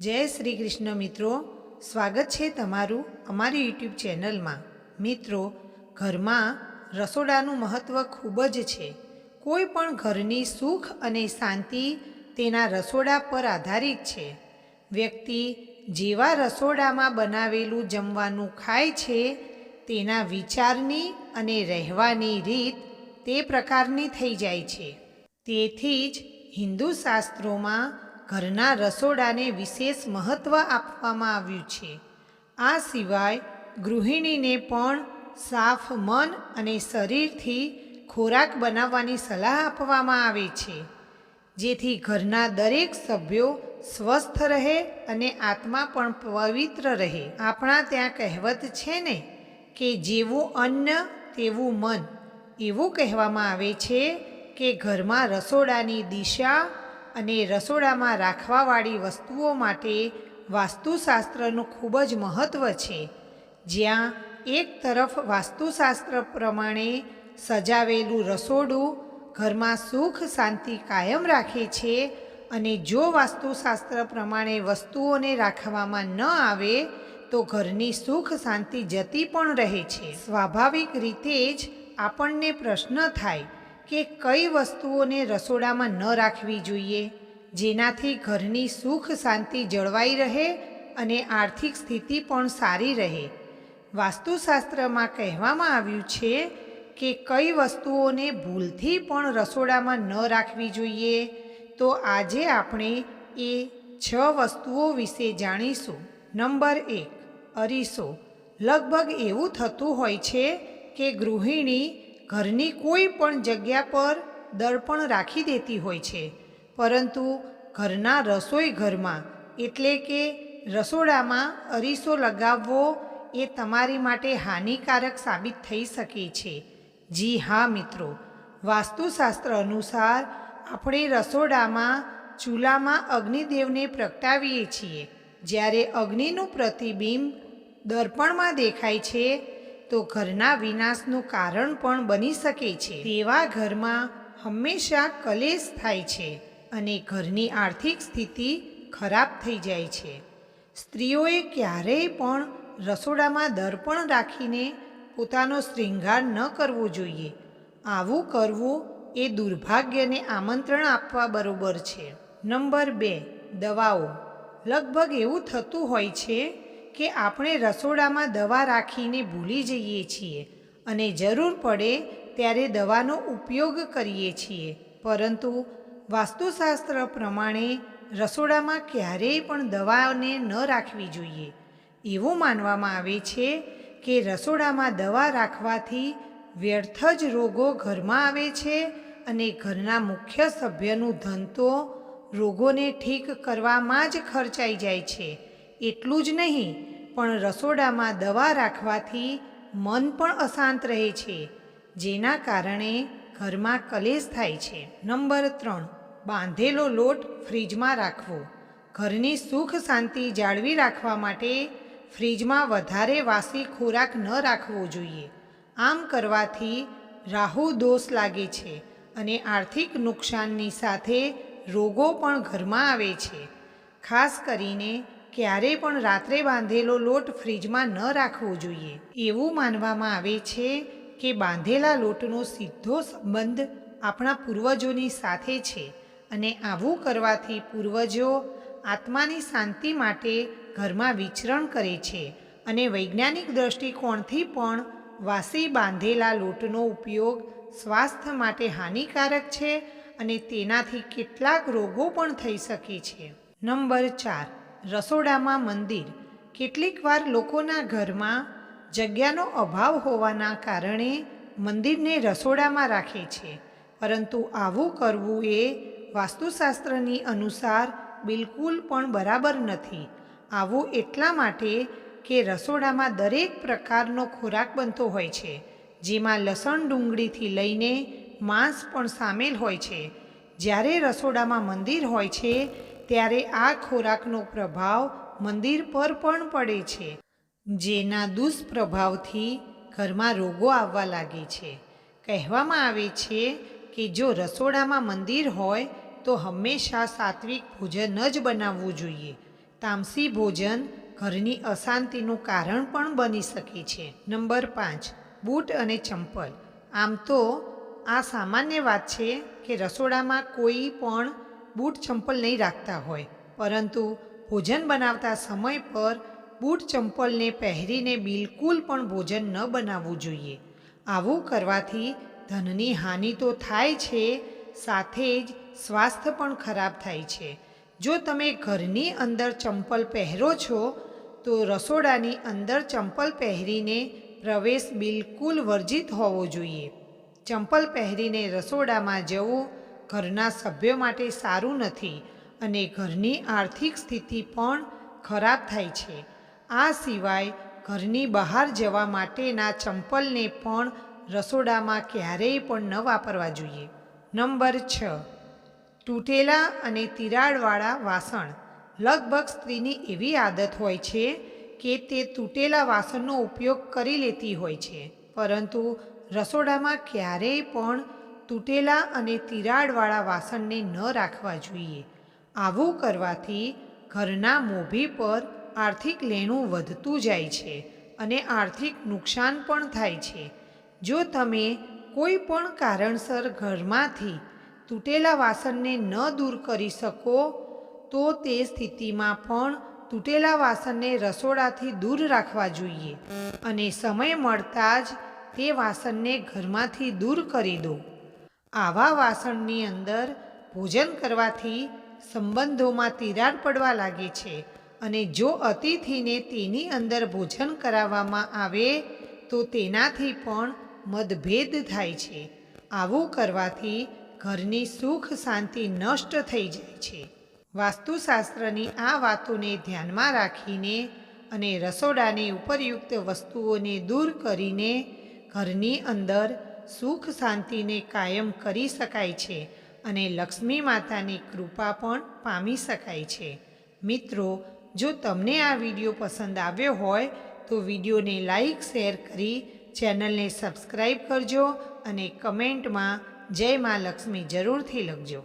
જય શ્રી કૃષ્ણ મિત્રો. સ્વાગત છે તમારું અમારી યુટ્યુબ ચેનલમાં. મિત્રો, ઘરમાં રસોડાનું મહત્ત્વ ખૂબ જ છે. કોઈ પણ ઘરની સુખ અને શાંતિ તેના રસોડા પર આધારિત છે. વ્યક્તિ જેવા રસોડામાં બનાવેલું જમવાનું ખાય છે, તેના વિચારની અને રહેવાની રીત તે પ્રકારની થઈ જાય છે. તેથી જ હિન્દુ શાસ્ત્રોમાં ઘરના રસોડાને વિશેષ મહત્ત્વ આપવામાં આવ્યું છે. આ સિવાય ગૃહિણીને પણ સાફ મન અને શરીરથી ખોરાક બનાવવાની સલાહ આપવામાં આવે છે. જેથી ઘરના દરેક સભ્યો સ્વસ્થ રહે અને આત્મા પણ પવિત્ર રહે. આપણા ત્યાં કહેવત છે ને કે જેવું અન્ન, તેવું મન. એવું કહેવામાં આવે છે કે ઘરમાં રસોડાની દિશા અને રસોડામાં રાખવાવાળી વસ્તુઓ માટે વાસ્તુશાસ્ત્રનું ખૂબ જ મહત્ત્વ છે. જ્યાં એક તરફ વાસ્તુશાસ્ત્ર પ્રમાણે સજાવેલું રસોડું ઘરમાં સુખ શાંતિ કાયમ રાખે છે અને જો વાસ્તુશાસ્ત્ર પ્રમાણે વસ્તુઓને રાખવામાં ન આવે, તો ઘરની સુખ શાંતિ જતી પણ રહે છે. સ્વાભાવિક રીતે જ આપણને પ્રશ્ન થાય કે કઈ વસ્તુઓને રસોડામાં ન રાખવી જોઈએ, જેનાથી ઘરની સુખ શાંતિ જળવાઈ રહે અને આર્થિક સ્થિતિ પણ સારી રહે. વાસ્તુશાસ્ત્રમાં કહેવામાં આવ્યું છે કે કઈ વસ્તુઓને ભૂલથી પણ રસોડામાં ન રાખવી જોઈએ, તો આજે આપણે એ છ વસ્તુઓ વિશે જાણીશું. નંબર એક, અરીસો. લગભગ એવું થતું હોય છે કે ગૃહિણી ઘરની કોઈ પણ જગ્યા પર દર્પણ રાખી દેતી હોય છે. પરંતુ ઘરના રસોઈ ઘરમાં, એટલે કે રસોડામાં અરીસો લગાવવો એ તમારી માટે હાનિકારક સાબિત થઈ શકે છે. જી હા, મિત્રો. વાસ્તુશાસ્ત્ર અનુસાર આપણે રસોડામાં ચૂલામાં અગ્નિદેવને પ્રગટાવીએ છીએ. જ્યારે અગ્નિનું પ્રતિબિંબ દર્પણમાં દેખાય છે તો ઘરના વિનાશનું કારણ પણ બની શકે છે. તેવા ઘરમાં હંમેશા કલેશ થાય છે અને ઘરની આર્થિક સ્થિતિ ખરાબ થઈ જાય છે. સ્ત્રીઓએ ક્યારેય પણ રસોડામાં દર્પણ રાખીને પોતાનો શ્રૃંગાર ન કરવો જોઈએ. આવું કરવું એ દુર્ભાગ્યને આમંત્રણ આપવા બરોબર છે. નંબર બે, દવાઓ. લગભગ એવું થતું હોય છે કે આપણે રસોડામાં દવા રાખીને ભૂલી જઈએ છીએ અને જરૂર પડે ત્યારે દવાનો ઉપયોગ કરીએ છીએ. પરંતુ વાસ્તુશાસ્ત્ર પ્રમાણે રસોડામાં ક્યારેય પણ દવાને ન રાખવી જોઈએ. એવું માનવામાં આવે છે કે રસોડામાં દવા રાખવાથી વ્યર્થ જ રોગો ઘરમાં આવે છે અને ઘરના મુખ્ય સભ્યનું ધન તો રોગોને ઠીક કરવામાં જ ખર્ચાઈ જાય છે. એટલું જ નહીં, પણ રસોડામાં દવા રાખવાથી મન પણ અશાંત રહે છે, જેના કારણે ઘરમાં કલેશ થાય છે. નંબર ત્રણ, બાંધેલો લોટ ફ્રીજમાં રાખવો. ઘરની સુખ શાંતિ જાળવી રાખવા માટે ફ્રીજમાં વધારે વાસી ખોરાક ન રાખવો જોઈએ. આમ કરવાથી રાહુ દોષ લાગે છે અને આર્થિક નુકસાનની સાથે રોગો પણ ઘરમાં આવે છે. ખાસ કરીને ક્યારેય પણ રાત્રે બાંધેલો લોટ ફ્રીજમાં ન રાખવો જોઈએ. એવું માનવામાં આવે છે કે બાંધેલા લોટનો સીધો સંબંધ આપણા પૂર્વજોની સાથે છે અને આવું કરવાથી પૂર્વજો આત્માની શાંતિ માટે ઘરમાં વિચરણ કરે છે અને વૈજ્ઞાનિક દૃષ્ટિકોણથી પણ વાસી બાંધેલા લોટનો ઉપયોગ સ્વાસ્થ્ય માટે હાનિકારક છે અને તેનાથી કેટલાક રોગો પણ થઈ શકે છે. નંબર ચાર. રસોડામાં મંદિર. કેટલીકવાર લોકોના ઘરમાં જગ્યાનો અભાવ હોવાના કારણે મંદિરને રસોડામાં રાખે છે. પરંતુ આવું કરવું એ વાસ્તુશાસ્ત્રની અનુસાર બિલકુલ પણ બરાબર નથી. આવું એટલા માટે કે રસોડામાં દરેક પ્રકારનો ખોરાક બનતો હોય છે, જેમાં લસણ ડુંગળીથી લઈને માંસ પણ સામેલ હોય છે. જ્યારે રસોડામાં મંદિર હોય છે ત્યારે આ ખોરાકનો પ્રભાવ મંદિર પર પણ પડે છે, જેના દુષ્પ્રભાવથી ઘરમાં રોગો આવવા લાગે છે. કહેવામાં આવે છે કે જો રસોડામાં મંદિર હોય, તો હંમેશા સાત્વિક ભોજન જ બનાવવું જોઈએ. તામસી ભોજન ઘરની અશાંતિનું કારણ પણ બની શકે છે. નંબર પાંચ, બૂટ અને ચંપલ. આમ તો આ સામાન્ય વાત છે કે રસોડામાં કોઈ પણ બૂટ ચંપલ નહીં રાખતા હોય. પરંતુ ભોજન બનાવતા સમય પર બૂટ ચંપલને પહેરીને બિલકુલ પણ ભોજન ન બનાવવું જોઈએ. આવું કરવાથી ધનની હાનિ તો થાય છે, સાથે જ સ્વાસ્થ્ય પણ ખરાબ થાય છે. જો તમે ઘરની અંદર ચંપલ પહેરો છો, તો રસોડાની અંદર ચંપલ પહેરીને પ્રવેશ બિલકુલ વર્જિત હોવો જોઈએ. ચંપલ પહેરીને રસોડામાં જવું ઘરના સભ્યો માટે સારું નથી અને ઘરની આર્થિક સ્થિતિ પણ ખરાબ થાય છે. આ સિવાય ઘરની બહાર જવા માટેના ચંપલને પણ રસોડામાં ક્યારેય પણ ન વાપરવા જોઈએ. નંબર છ. તૂટેલા અને તિરાડવાળા વાસણ. લગભગ સ્ત્રીની એવી આદત હોય છે કે તે તૂટેલા વાસણનો ઉપયોગ કરી લેતી હોય છે, પરંતુ રસોડામાં ક્યારેય પણ તૂટેલા અને તિરાડવાળા વાસણને ન રાખવા જોઈએ. આવું કરવાથી ઘરના મોભી પર આર્થિક લેણું વધતું જાય છે અને આર્થિક નુકસાન પણ થાય છે. જો તમે કોઈ પણ કારણસર ઘરમાંથી તૂટેલા વાસણને ન દૂર કરી શકો, તો તે સ્થિતિમાં પણ તૂટેલા વાસણને રસોડાથી દૂર રાખવા જોઈએ અને સમય મળતા જ તે વાસણને ઘરમાંથી દૂર કરી દો. આવા વાસણની અંદર ભોજન કરવાથી સંબંધોમાં તિરાડ પડવા લાગે છે અને જો અતિથિને તેની અંદર ભોજન કરાવવામાં આવે, તો તેનાથી પણ મતભેદ થાય છે. આવું કરવાથી ઘરની સુખ શાંતિ નષ્ટ થઈ જાય છે. વાસ્તુશાસ્ત્રની આ વાતોને ધ્યાનમાં રાખીને અને રસોડાની ઉપરયુક્ત વસ્તુઓને દૂર કરીને ઘરની અંદર સુખ શાંતિને કાયમ કરી શકાય છે અને લક્ષ્મી માતાની કૃપા પણ પામી શકાય છે. મિત્રો, જો તમને આ વીડિયો પસંદ આવ્યો હોય, તો વિડીયોને લાઈક, શેર કરી ચેનલને સબસ્ક્રાઈબ કરજો અને કમેન્ટમાં જય મા લક્ષ્મી જરૂરથી લખજો.